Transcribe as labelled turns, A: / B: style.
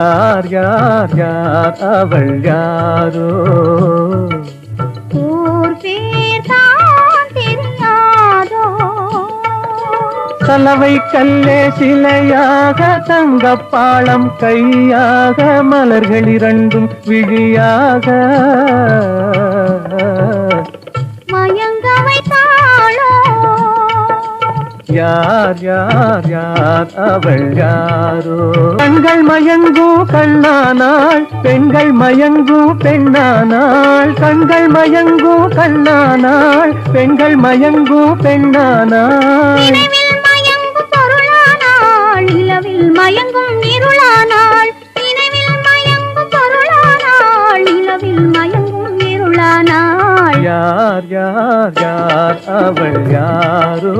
A: யார் யார் யார் அவள் யாரோ? சலவை கல்லே சிலையாக தங்கப்பாளம் கையாக மலர்கள் இரண்டும் விழியாக. யார் யார் யார் அவள் யாரோ? கண்கள் மயங்கும் கண்ணானாள் பெண்கள் மயங்கும் பெண்ணானாள் கண்கள் மயங்கும் கண்ணானாள் பெண்கள் மயங்கும் பெண்ணானாள்
B: மயங்கும் இருளானாள் நினைவில் மயங்கும் பொருளானாள் நிலவில் மயங்கும் இருளானாள்.
A: யார் யார் யார் அவள் யாரோ?